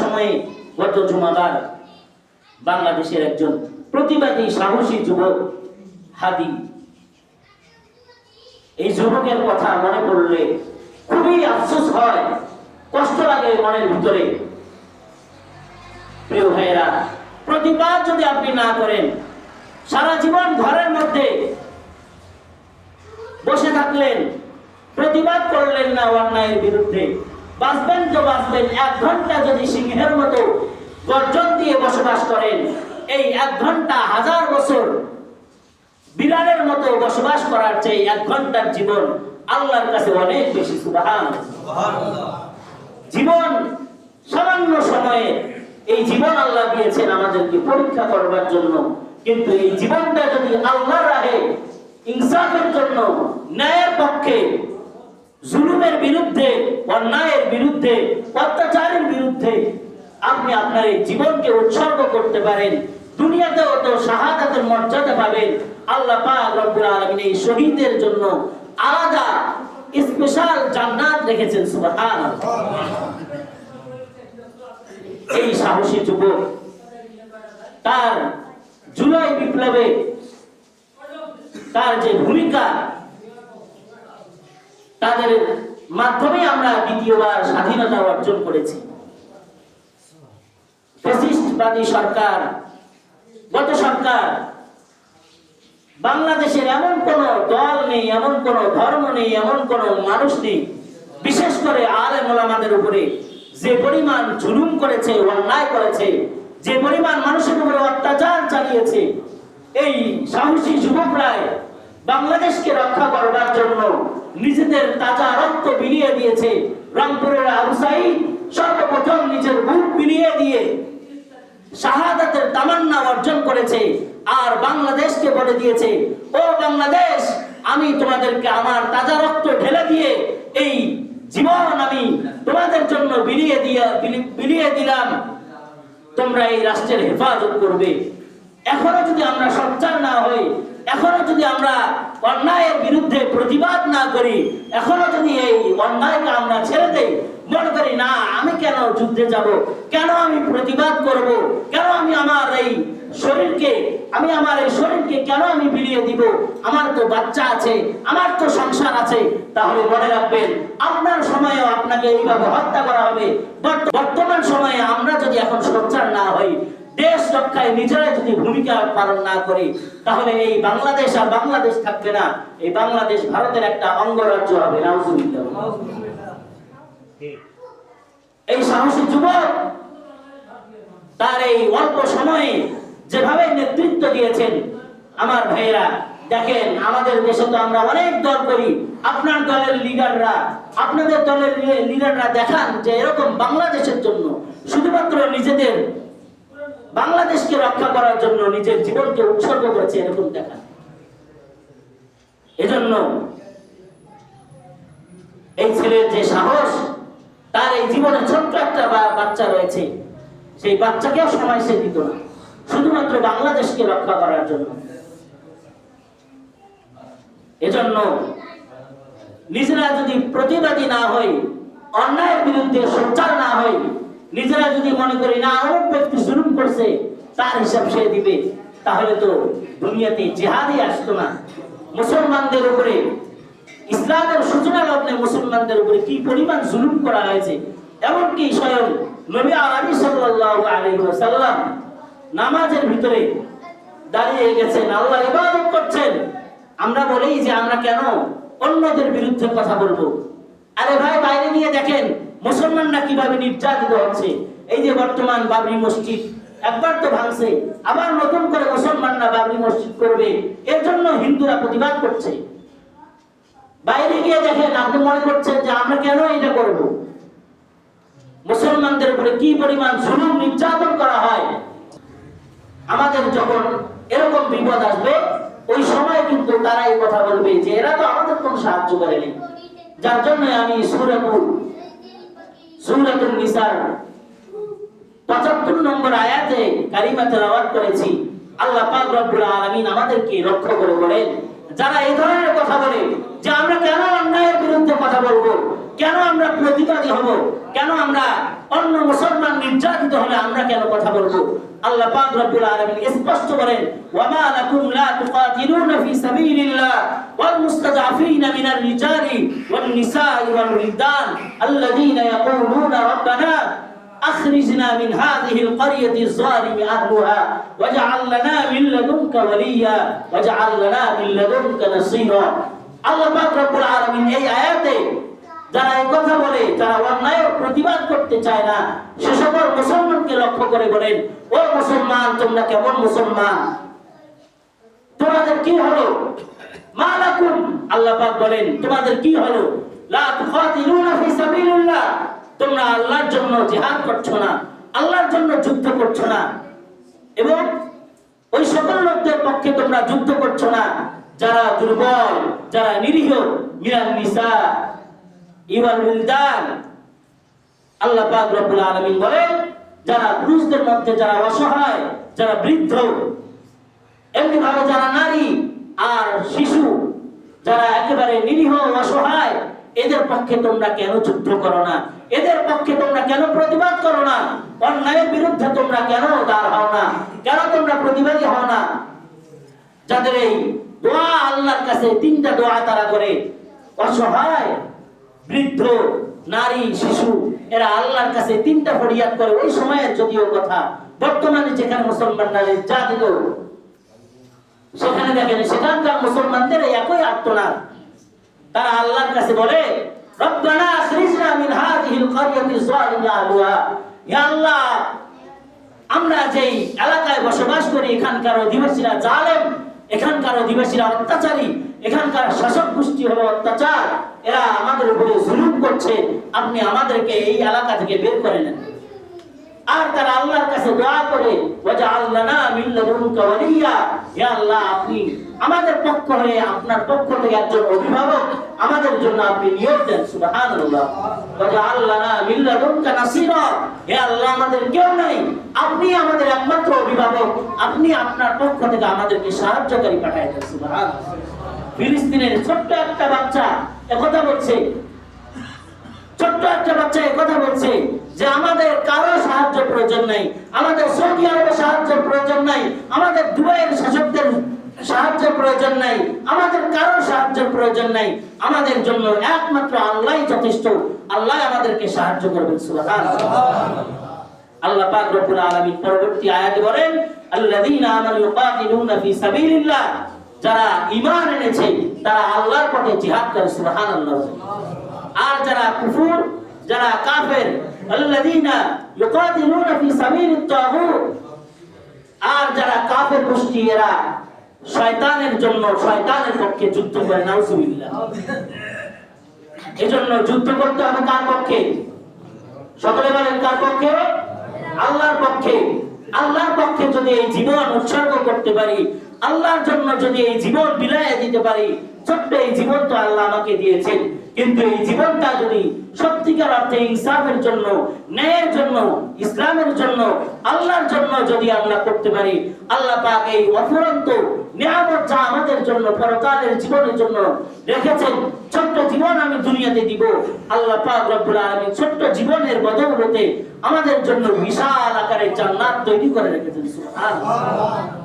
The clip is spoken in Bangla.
সময়ে গত জুমাবার বাংলাদেশের একজন প্রতিবাদী সাহসী যুবক হাদি। এই যুবকের কথা মনে পড়লে খুবই আফসোস হয়, কষ্ট লাগে মনের ভিতরে। প্রিয় ভাইয়েরা, প্রতিবাদ যদি আপনি না করেন, সারা জীবন ঘরের মধ্যে বসে থাকলেন, প্রতিবাদ করলেন না অন্যায়ের বিরুদ্ধে। বাঁচবেন তো বাঁচবেন। এক ঘণ্টা যদি সিংহের মতো গর্জন দিয়ে বসবাস করেন, এই এক ঘণ্টা হাজার বছর বিড়ালের মতো বসবাস করার চেয়ে এক ঘণ্টার জীবন আল্লাহর কাছে অনেক বেশি, সুবাহান। জীবন সামান্য সময়ে এই জীবন আল্লাহ দিয়েছেন আমাদেরকে পরীক্ষা করবার জন্য। কিন্তু এই জীবনটা যদি আল্লাহর রাহে ইনসাফের জন্য, ন্যায়ের পক্ষে জুলুমের বিরুদ্ধে, অন্যায়ের বিরুদ্ধে, অত্যাচারের বিরুদ্ধে আপনি আপনার এই জীবনকে উৎসর্গ করতে পারেন। দুনিয়াতেও তো শাহাদাতের মর্যাদা পাবেন। আল্লাহ রব্বুল এই জন্য আলাদা স্পেশাল জান্নাত রেখেছেন এই সাহসী যুবক, তার জুলাই বিপ্লবে তার যে ভূমিকা তাদের মাধ্যমে আমরা দ্বিতীয়বার স্বাধীনতা অর্জন করেছি। ফ্যাসিস্টবাদী সরকার, গত সরকার, বাংলাদেশের এমন কোন দল নেই, এমন কোন ধর্ম নেই, এমন কোন মানুষ নেই, বিশেষ করে আলেম ওলামাদের উপরে যে পরিমাণ জুলুম করেছে, অন্যায় করেছে, যে পরিমাণ মানুষের উপরে অত্যাচার চালিয়েছে, এই সাহসী যুবকরাই বাংলাদেশকে রক্ষা করবার জন্য নিজেদের তাজা রক্ত বিলিয়ে দিয়েছে। রংপুরের আবু সর্বপ্রথম নিজের বুক বিলিয়ে দিয়ে শাহাদাতের তামান্না অর্জন করেছে আর বাংলাদেশকে বলে দিয়েছে, ও বাংলাদেশ, আমি তোমাদেরকে আমার তাজা রক্ত ঢেলে দিয়ে এই জীবন আমি তোমাদের জন্য বিলিয়ে দিয়ে, বিলি- বিলিয়ে দিলাম। তোমরা এই রাষ্ট্রের হেফাজত করবে। এখনও যদি আমরা সচ্চার না হই এখনও যদি আমরা অন্যায়ের বিরুদ্ধে প্রতিবাদ না করি, এখনও যদি এই অন্যায়কে আমরা ছেড়ে দেই, মনে করি, না, আমি কেন যুদ্ধে যাব? কেন আমি প্রতিবাদ করব? কেন আমি আমার এই শরীরকে, আমি আমার এই শরীরকে কেন আমি বিলিয়ে দিব? আমার তো বাচ্চা আছে, আমার তো সংসার আছে। তাহলে মনে রাখবেন, আপনার সময়েও আপনাকে এইভাবে হত্যা করা হবে। বর্তমান সময়ে আমরা যদি এখন সোচ্চার না হই রক্ষায় নিজেরাই যদি ভূমিকা পালন না করি, তাহলে এই বাংলাদেশ আর বাংলাদেশ থাকবে না। এই বাংলাদেশ ভারতের একটা অঙ্গরাজ্য হবে এই সাহসী যুবক, তার এই অল্প সময়ে যেভাবে নেতৃত্ব দিয়েছেন, আমার ভাইয়েরা, দেখেন, আমাদের দেশে তো আমরা অনেক দল করি। আপনার দলের লিডাররা আপনাদের দলের লিডাররা দেখান যে এরকম বাংলাদেশের জন্য, শুধুমাত্র নিজেদের বাংলাদেশকে রক্ষা করার জন্য নিজের জীবনকে উৎসর্গ করেছে এরকম দেখান এজন্য এই ছেলের যে সাহস, তার এই জীবনে ছোট্ট একটা বাচ্চা রয়েছে, সেই বাচ্চাকেও সময় সে দিত না। শুধুমাত্র বাংলাদেশকে রক্ষা করার জন্য। এজন্য নিজেরা যদি প্রতিবাদী না হই, অন্যায়ের বিরুদ্ধে সোচ্চার না হই নিজেরা যদি মনে করি, না অমুক ব্যক্তি জুলুম করছে, তার হিসাব সে দিবে। তাহলে তো দুনিয়াতে জেহাদই আসতো না। মুসলমানদের উপরে, ইসলামের সূচনা লগ্নে মুসলমানদের উপরে কি পরিমাণ জুলুম করা হয়েছে? এমনকি স্বয়ং নবী আলী সাল্লাল্লাহু আলাইহি ওয়াসাল্লাম নামাজের ভিতরে দাঁড়িয়ে গেছেন, আল্লাহ ইবাদত করছেন। আমরা বলি যে, আমরা কেন অন্যদের বিরুদ্ধে কথা বলব? আরে ভাই, বাইরে নিয়ে দেখেন মুসলমানরা কীভাবে নির্যাতিত হচ্ছে? এই যে বর্তমান বাবরি মসজিদ, একবার তো ভাঙছে, আবার নতুন করে মুসলমানরা বাবরি মসজিদ করবে, এর জন্য হিন্দুরা প্রতিবাদ করছে। বাইরে গিয়ে দেখেন আপনি মনে করছেন যে আমরা কেন এটা করব? মুসলমানদের উপরে কি পরিমাণ জুলুম, নির্যাতন করা হয়? আমাদের যখন এরকম বিপদ আসবে, ওই সময় কিন্তু তারা এই কথা বলবে যে এরা তো আমাদের কোনো সাহায্য করেনি। যার জন্য আমি সুরাতুল সুরাতুল নিসার। পঁচাত্তর নম্বর আয়াতে কারিমা তেলাওয়াত করেছি। আল্লাহ পাক রব্বুল আলামিন আমাদেরকে রক্ষা করে বলেন, যারা এই ধরনের কথা বলে যে আমরা কেন অন্যায়ের বিরুদ্ধে কথা বলব, কেন আমরা প্রতিবাদী হব, কেন আমরা অন্য মুসলমান নির্যাতন দিতে হলে আমরা কেন কথা বলবো আল্লাহ পাক রব্বুল আলামিন স্পষ্ট বলেন ওয়ামা লাকুম লা তুকাতিলুনা ফি সাবিলিল্লাহ ওয়াল মুস্তাদআফিনা মিনার রিজালি ওয়ান নিসাই ওয়াল উলদান আল্লাযীনা ইয়াকুলুনা রাব্বানা أخرجنا من هذه القرية الظالم أهلها واجعل لنا من لدنك وليا واجعل لنا من لدنك نصيرا আল্লাহ পাক রব্বুল আলামিন এই আয়াতে যারা এই কথা বলে যারা অন্যায়ের প্রতিবাদ করতে চায় না। সে সকল মুসলমানকে লক্ষ্য করে বলেন, ও মুসলমান, তোমরা কেমন মুসলমান? তোমাদের কি হলো? মালাকুম। আল্লাহ বলেন, তোমাদের কি হলো? তোমরা আল্লাহর জন্য জিহাদ করছ না, আল্লাহর জন্য যুদ্ধ করছ না। এবং ওই সকল লোকদের পক্ষে তোমরা যুদ্ধ করছ না, যারা দুর্বল, যারা নিরীহ মিরান ইওয়াল উলদান আল্লাহ পাক রব্বুল আলামিন বলেন, যারা পুরুষদের মধ্যে যারা অসহায়, যারা বৃদ্ধ, এমনি ভাবে যারা নারী আর শিশু, যারা একেবারে নিরীহ অসহায়, এদের পক্ষে তোমরা কেন যুদ্ধ করো না? এদের পক্ষে তোমরা কেন প্রতিবাদ করো না? অন্যায়ের বিরুদ্ধে তোমরা কেন দাঁড় হও না? কেন তোমরা প্রতিবাদী হও না? যাদের এই দোয়া আল্লাহর কাছে, তিনটা দোয়া তারা করে, অসহায় বৃদ্ধ, নারী, শিশু, এরা আল্লাহর কাছে তিনটা ফরিয়াদ করে। ওই সময়ের যদিও কথা, বর্তমানে যেখানে মুসলমানরা যা দিল সেখানে দেখেন সেখানকার মুসলমানদের একই আত্মনাদ তারা আল্লাহর কাছে বলে, রব্বানা আখরিজনা মিন হাযিহিল ক্বরিয়াতি যালিমি আহলুহা। ইয়া আল্লাহ, আমরা যেই এলাকায় বসবাস করি, এখানকার অধিবাসীরা জালেম, এখানকার অধিবাসীরা অত্যাচারী এখানকার শাসক গোষ্ঠী হলো অত্যাচার। এরা আমাদের উপরে জুলুম করছে। আপনি আমাদেরকে এই এলাকা থেকে বের করে নেন। আর তারা আল্লাহর কাছে দোয়া করে ওয়াজা আল্লানা মিল্লাদুনকা ওয়ালিয়া। হে আল্লাহ, আপনি আমাদের পক্ষ হয়ে আপনার পক্ষ থেকে একজন অভিভাবক আমাদের জন্য আপনি নিয়োগ দেন। সুবহানাল্লাহ। ওয়াজা আল্লানা মিল্লাদুনকা নাসীরা। হে আল্লাহ, আমাদের কেউ নাই। আপনি আমাদের একমাত্র অভিভাবক। আপনি আপনার পক্ষ থেকে আমাদেরকে সাহায্যকারী পাঠায় দেন। সুবহানাল্লাহ। ফিলিস্তিনের ছোট্ট একটা বাচ্চা একথা বলছে। ছোট্ট একটা বাচ্চা কথা বলছে যে আমাদের কারও সাহায্য প্রয়োজন নাই, আমাদের সৌদি আরবের সাহায্যের প্রয়োজন নাই, আমাদের দুবাইয়ের শাসকদের সাহায্য প্রয়োজন নাই, আমাদের কারও সাহায্যের প্রয়োজন নাই, আমাদের জন্য একমাত্র আল্লাহ যথেষ্ট, আল্লাহ আমাদেরকে সাহায্য করবেন আল্লাহ। পাক রব্বুল আলামিন পরবর্তী আয়াতে বলেন, আল্লাযীনা আমানু ইউকাতিলুনা ফি সাবিলিল্লাহ। যারা ঈমান এনেছে, তারা আল্লাহর পথে জিহাদ করে, সুবহানাল্লাহ। আর যারা কুফুর, যারা কাফের, আল্লাযীনা ইউকাতিলুনা ফি সাবিলিত তাগুত, আর যারা কাফের গোষ্ঠী, এরা শয়তানের জন্য, শয়তানের পক্ষে যুদ্ধ করে, নাউজুবিল্লাহ। এজন্য যুদ্ধ করতে হবে কার পক্ষে? সকলে বলেন কার পক্ষে? আল্লাহর পক্ষে। আল্লাহর পক্ষে যদি এই জীবন উৎসর্গ করতে পারি, আল্লাহর জন্য যদি এই জীবন বিলায় দিতে পারি, ছোট্ট এই জীবন তো আল্লাহ আমাকে দিয়েছেন। কিন্তু এই জীবনটা যদি সত্যিকার অর্থে ইনসাফের জন্য, ন্যায়ের জন্য, ইসলামের জন্য, আল্লাহর জন্য যদি আমরা করতে পারি, আল্লাহ পাক এই অফুরন্ত নিয়ামত যা আমাদের জন্য, পরকালের জীবনের জন্য রেখেছেন, ছোট্ট জীবন আমি দুনিয়াতে দিব। আল্লাহ পাক রব্বুল ছোট্ট জীবনের বদৌলতে আমাদের জন্য বিশাল আকারের জান্নাত তৈরি করে রেখেছেন। সুবহানাল্লাহ।